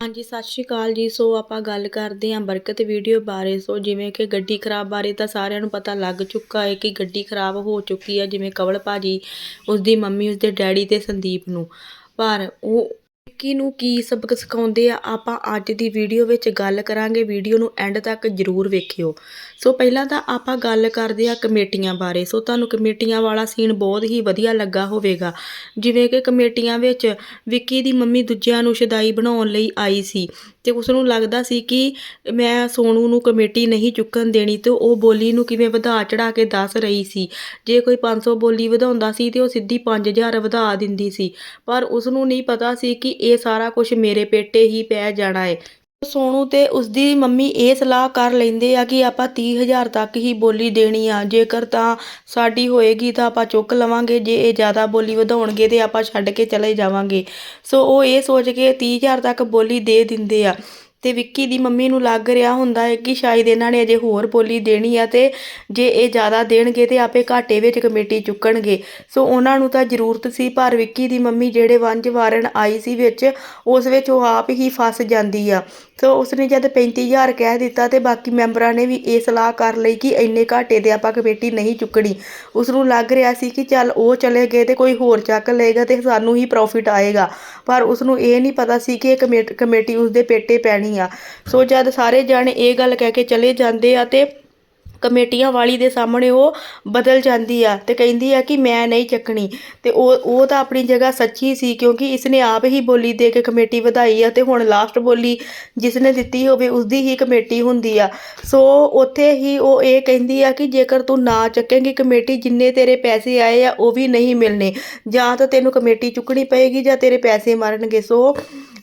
ਹਾਂਜੀ, ਸਤਿ ਸ਼੍ਰੀ ਅਕਾਲ ਜੀ। ਸੋ ਆਪਾਂ ਗੱਲ ਕਰਦੇ ਹਾਂ ਬਰਕਤ ਵੀਡੀਓ ਬਾਰੇ। ਸੋ ਜਿਵੇਂ ਕਿ ਗੱਡੀ ਖਰਾਬ ਬਾਰੇ ਤਾਂ ਸਾਰਿਆਂ ਨੂੰ ਪਤਾ ਲੱਗ ਚੁੱਕਾ ਹੈ ਕਿ ਗੱਡੀ ਖਰਾਬ ਹੋ ਚੁੱਕੀ ਹੈ, ਜਿਵੇਂ ਕਵਲ ਭਾਜੀ, ਉਸਦੀ ਮੰਮੀ, ਉਸਦੇ ਡੈਡੀ ਤੇ ਸੰਦੀਪ ਨੂੰ। ਪਰ ਉਹ ਵਿੱਕੀ ਨੂੰ ਕੀ ਸਬਕ ਸਿਖਾਉਂਦੇ ਆ, ਆਪਾਂ ਅੱਜ ਦੀ ਵੀਡੀਓ ਵਿੱਚ ਗੱਲ ਕਰਾਂਗੇ, ਵੀਡੀਓ ਨੂੰ ਐਂਡ ਤੱਕ ਜ਼ਰੂਰ ਵੇਖਿਓ। ਸੋ ਪਹਿਲਾਂ ਤਾਂ ਆਪਾਂ ਗੱਲ ਕਰਦੇ ਆ ਕਮੇਟੀਆਂ ਬਾਰੇ। ਸੋ ਤੁਹਾਨੂੰ ਕਮੇਟੀਆਂ ਵਾਲਾ ਸੀਨ ਬਹੁਤ ਹੀ ਵਧੀਆ ਲੱਗਾ ਹੋਵੇਗਾ। ਜਿਵੇਂ ਕਿ ਕਮੇਟੀਆਂ ਵਿੱਚ ਵਿੱਕੀ ਦੀ ਮੰਮੀ ਦੂਜਿਆਂ ਨੂੰ ਸ਼ਦਾਈ ਬਣਾਉਣ ਲਈ ਆਈ ਸੀ ਤੇ ਉਸ ਨੂੰ ਲੱਗਦਾ ਸੀ ਕਿ ਮੈਂ ਸੋਨੂ ਨੂੰ ਕਮੇਟੀ ਨਹੀਂ ਚੁੱਕਣ ਦੇਣੀ ਤੇ ਉਹ ਬੋਲੀ ਨੂੰ ਕਿਵੇਂ ਵਧਾ ਚੜਾ ਕੇ ਦੱਸ ਰਹੀ ਸੀ। ਜੇ ਕੋਈ 500 ਬੋਲੀ ਵਧਾਉਂਦਾ ਸੀ ਤੇ ਉਹ ਸਿੱਧੀ 5000 ਵਧਾ ਦਿੰਦੀ ਸੀ। ਪਰ ਉਸ ਨੂੰ ਨਹੀਂ ਪਤਾ ਸੀ ਕਿ ਇਹ ਸਾਰਾ ਕੁਝ ਮੇਰੇ ਪੇਟੇ ਹੀ ਪੈ ਜਾਣਾ ਹੈ ਸੋਨੂ ਤੇ ਉਸਦੀ ਮੰਮੀ ਇਹ ਸਲਾਹ ਕਰ ਲੈਂਦੇ ਆ ਕਿ ਆਪਾਂ 30000 ਤੱਕ ਹੀ ਬੋਲੀ ਦੇਣੀ ਆ। ਜੇਕਰ ਤਾਂ ਸਾਡੀ ਹੋਏਗੀ ਤਾਂ ਆਪਾਂ ਚੁੱਕ ਲਵਾਂਗੇ। ਜੇ ਇਹ ਜ਼ਿਆਦਾ ਬੋਲੀ ਵਧਾਉਣਗੇ ਤੇ ਆਪਾਂ ਛੱਡ ਕੇ ਚਲੇ ਜਾਵਾਂਗੇ। ਸੋ ਉਹ ਇਹ ਸੋਚ ਕੇ 30000 ਤੱਕ ਬੋਲੀ ਦੇ ਦਿੰਦੇ ਆ। ਤੇ ਵਿੱਕੀ ਦੀ ਮੰਮੀ ਨੂੰ ਲੱਗ ਰਿਹਾ ਹੁੰਦਾ ਹੈ ਕਿ ਸ਼ਾਇਦ ਇਹਨਾਂ ਨੇ ਅਜੇ ਹੋਰ ਬੋਲੀ ਦੇਣੀ ਆ ਤੇ ਜੇ ਇਹ ਜ਼ਿਆਦਾ ਦੇਣਗੇ ਤੇ ਆਪੇ ਘਾਟੇ ਵਿੱਚ ਕਮੇਟੀ ਚੁੱਕਣਗੇ। ਸੋ ਉਹਨਾਂ ਨੂੰ ਤਾਂ ਜ਼ਰੂਰਤ ਸੀ, ਪਰ ਵਿੱਕੀ ਦੀ ਮੰਮੀ ਜਿਹੜੇ ਵੰਜ ਵਾਰਨ ਆਈ ਸੀ ਵਿੱਚ, ਉਸ ਵਿੱਚ ਉਹ ਆਪ ਹੀ ਫਸ ਜਾਂਦੀ ਆ। ਸੋ ਉਸਨੇ ਜਦ 35000 ਕਹਿ ਦਿੱਤਾ ਤੇ ਬਾਕੀ ਮੈਂਬਰਾਂ ਨੇ ਵੀ ਇਹ ਸਲਾਹ ਕਰ ਲਈ ਕਿ ਇੰਨੇ ਘਾਟੇ 'ਤੇ ਆਪਾਂ ਕਮੇਟੀ ਨਹੀਂ ਚੁੱਕਣੀ। ਉਸ ਨੂੰ ਲੱਗ ਰਿਹਾ ਸੀ ਕਿ ਚੱਲ ਉਹ ਚਲੇ ਗਏ ਤੇ ਕੋਈ ਹੋਰ ਚੱਕ ਲਏਗਾ ਤੇ ਸਾਨੂੰ ਹੀ ਪ੍ਰੋਫਿਟ ਆਏਗਾ। ਪਰ ਉਸ ਨੂੰ ਇਹ ਨਹੀਂ ਪਤਾ ਸੀ ਕਿ ਇਹ ਕਮੇਟ- ਕਮੇਟੀ ਉਸਦੇ ਪੇਟੇ ਪੈਣੀ ਆ। ਸੋ ਜਦ ਸਾਰੇ ਜਾਣੇ ਇਹ ਗੱਲ ਕਹਿ ਕੇ ਚਲੇ ਜਾਂਦੇ ਆ ਤੇ ਕਮੇਟੀਆਂ ਵਾਲੀ ਦੇ ਸਾਹਮਣੇ ਉਹ ਬਦਲ ਜਾਂਦੀ ਆ ਤੇ ਕਹਿੰਦੀ ਆ ਕਿ ਮੈਂ ਨਹੀਂ ਚੱਕਣੀ। ਤੇ ਉਹ ਉਹ ਤਾਂ ਆਪਣੀ ਜਗ੍ਹਾ ਸੱਚੀ ਸੀ ਕਿਉਂਕਿ ਇਸਨੇ ਆਪ ਹੀ ਬੋਲੀ ਦੇ ਕੇ ਕਮੇਟੀ ਵਧਾਈ ਆ ਤੇ ਹੁਣ ਲਾਸਟ ਬੋਲੀ ਜਿਸਨੇ ਦਿੱਤੀ ਹੋਵੇ ਉਸਦੀ ਹੀ ਕਮੇਟੀ ਹੁੰਦੀ ਆ। ਸੋ ਉੱਥੇ ਹੀ ਉਹ ਇਹ ਕਹਿੰਦੀ ਆ ਕਿ ਜੇਕਰ ਤੂੰ ਨਾ ਚੱਕੇਂਗੀ ਕਮੇਟੀ ਜਿੰਨੇ ਤੇਰੇ ਪੈਸੇ ਆਏ ਆ ਉਹ ਵੀ ਨਹੀਂ ਮਿਲਣੇ। ਜਾਂ ਤਾਂ ਤੈਨੂੰ ਕਮੇਟੀ ਚੁੱਕਣੀ ਪਏਗੀ ਜਾਂ ਤੇਰੇ ਪੈਸੇ ਮਰਨਗੇ। ਸੋ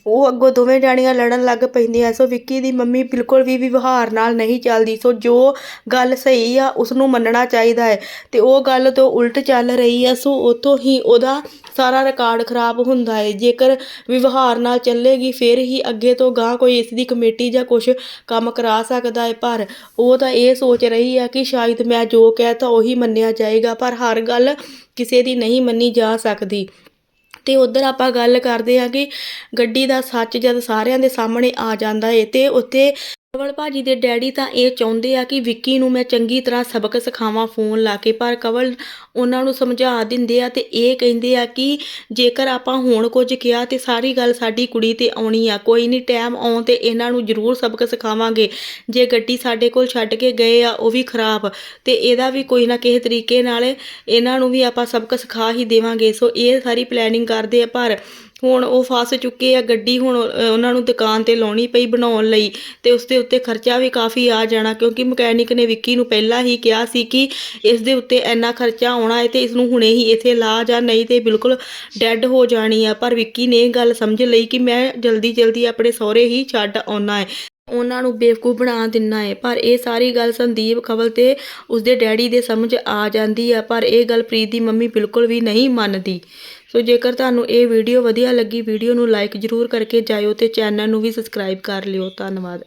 ਉਹ ਅੱਗੋਂ ਦੋਵੇਂ ਜਾਣੀਆਂ ਲੜਨ ਲੱਗ ਪੈਂਦੀਆਂ। ਸੋ ਵਿੱਕੀ ਦੀ ਮੰਮੀ ਬਿਲਕੁਲ ਵੀ ਵਿਵਹਾਰ ਨਾਲ ਨਹੀਂ ਚੱਲਦੀ। ਸੋ ਜੋ ਗੱਲ ਸਹੀ ਆ ਉਸ ਨੂੰ ਮੰਨਣਾ ਚਾਹੀਦਾ ਹੈ। ਤੇ ਉਹ ਗੱਲ ਤੋਂ ਉਲਟ ਚੱਲ ਰਹੀ ਆ। ਸੋ ਉਤੋਂ ਹੀ ਉਹਦਾ ਸਾਰਾ ਰਿਕਾਰਡ ਖਰਾਬ ਹੁੰਦਾ ਹੈ। ਜੇਕਰ ਵਿਵਹਾਰ ਨਾਲ ਚੱਲੇਗੀ, ਫਿਰ ਹੀ ਅੱਗੇ ਤੋਂ ਗਾਂ ਕੋਈ ਇਸ ਦੀ ਕਮੇਟੀ ਜਾਂ ਕੁਝ ਕੰਮ ਕਰਾ ਸਕਦਾ ਹੈ। ਪਰ ਉਹ ਤਾਂ ਇਹ ਸੋਚ ਰਹੀ ਆ ਕਿ ਸ਼ਾਇਦ ਮੈਂ ਜੋ ਕਹਿਤਾ ਉਹੀ ਮੰਨਿਆ ਜਾਏਗਾ। ਪਰ ਹਰ ਗੱਲ ਕਿਸੇ ਦੀ ਨਹੀਂ ਮੰਨੀ ਜਾ ਸਕਦੀ। ਤੇ ਉਧਰ ਆਪਾਂ ਗੱਲ ਕਰਦੇ ਹਾਂ ਕਿ ਗੱਡੀ ਦਾ ਸੱਚ ਜਦ ਸਾਰਿਆਂ ਦੇ ਸਾਹਮਣੇ ਆ ਜਾਂਦਾ ਏ ਤੇ ਉੱਥੇ ਕਵਲ ਭਾਜੀ ਦੇ ਡੈਡੀ ਤਾਂ ਇਹ ਚਾਹੁੰਦੇ ਆ ਕਿ ਵਿੱਕੀ ਨੂੰ ਮੈਂ ਚੰਗੀ ਤਰ੍ਹਾਂ ਸਬਕ ਸਿਖਾਵਾਂ, ਫੋਨ ਲਾ ਕੇ, ਪਰ ਕਵਲ ਉਹਨਾਂ ਨੂੰ ਸਮਝਾ ਦਿੰਦੇ ਆ ਤੇ ਇਹ ਕਹਿੰਦੇ ਆ ਕਿ ਜੇਕਰ ਆਪਾਂ ਹੁਣ ਕੁਝ ਕਿਹਾ ਤੇ ਸਾਰੀ ਗੱਲ ਸਾਡੀ ਕੁੜੀ ਤੇ ਆਉਣੀ ਆ, ਕੋਈ ਨਹੀਂ ਟਾਈਮ ਆਉਣ ਤੇ ਇਹਨਾਂ ਨੂੰ ਜ਼ਰੂਰ ਸਬਕ ਸਿਖਾਵਾਂਗੇ। ਜੇ ਗੱਡੀ ਸਾਡੇ ਕੋਲ ਛੱਡ ਕੇ ਗਏ ਆ, ਉਹ ਵੀ ਖਰਾਬ। ਤੇ ਇਹਦਾ ਵੀ ਕੋਈ ਨਾ ਕਿਸੇ ਤਰੀਕੇ ਨਾਲ ਇਹਨਾਂ ਨੂੰ ਵੀ ਆਪਾਂ ਸਬਕ ਸਿਖਾ ਹੀ ਦੇਵਾਂਗੇ। ਸੋ ਇਹ ਸਾਰੀ ਪਲੈਨਿੰਗ ਕਰਦੇ ਆ, ਪਰ ਹੁਣ ਉਹ ਫਸ ਚੁੱਕੇ ਆ, ਗੱਡੀ ਹੁਣ ਉਹਨਾਂ ਨੂੰ ਦੁਕਾਨ ਤੇ ਲਾਉਣੀ ਪਈ ਬਣਾਉਣ ਲਈ ਤੇ ਉਸ ਦੇ ਉੱਤੇ ਖਰਚਾ ਵੀ ਕਾਫੀ ਆ ਜਾਣਾ ਕਿਉਂਕਿ ਮਕੈਨਿਕ ਨੇ ਵਿੱਕੀ ਨੂੰ ਪਹਿਲਾਂ ਹੀ ਕਿਹਾ ਸੀ ਕਿ ਇਸ ਦੇ ਉੱਤੇ ਇੰਨਾ ਖਰਚਾ ਆਉਣਾ ਹੈ ਤੇ ਇਸ ਨੂੰ ਹੁਣੇ ਹੀ ਇੱਥੇ ਲਾ ਜਾਂ, ਨਹੀਂ ਤੇ ਬਿਲਕੁਲ ਡੈੱਡ ਹੋ ਜਾਣੀ ਆ। ਪਰ ਵਿੱਕੀ ਨੇ ਇਹ ਗੱਲ ਸਮਝ ਲਈ ਕਿ ਮੈਂ ਜਲਦੀ ਜਲਦੀ ਆਪਣੇ ਸਹੁਰੇ ਹੀ ਛੱਡ ਆਉਣਾ ਹੈ। ਉਹਨਾਂ ਨੂੰ ਬੇਵਕੂਫ ਬਣਾ ਦਿੰਨਾ ਹੈ। ਪਰ ਇਹ ਸਾਰੀ ਗੱਲ ਸੰਦੀਪ ਕਵਲ ਤੇ ਉਸਦੇ ਡੈਡੀ ਦੇ ਸਮਝ ਆ ਜਾਂਦੀ ਆ। ਪਰ ਇਹ ਗੱਲ ਪ੍ਰੀਤ ਦੀ ਮੰਮੀ ਬਿਲਕੁਲ ਵੀ ਨਹੀਂ ਮੰਨਦੀ। ਸੋ ਜੇਕਰ ਤੁਹਾਨੂੰ ਇਹ ਵੀਡੀਓ ਵਧੀਆ ਲੱਗੀ, ਵੀਡੀਓ ਨੂੰ ਲਾਈਕ ਜ਼ਰੂਰ ਕਰਕੇ ਜਾਇਓ ਤੇ ਚੈਨਲ ਨੂੰ ਵੀ ਸਬਸਕ੍ਰਾਈਬ ਕਰ ਲਿਓ। ਧੰਨਵਾਦ।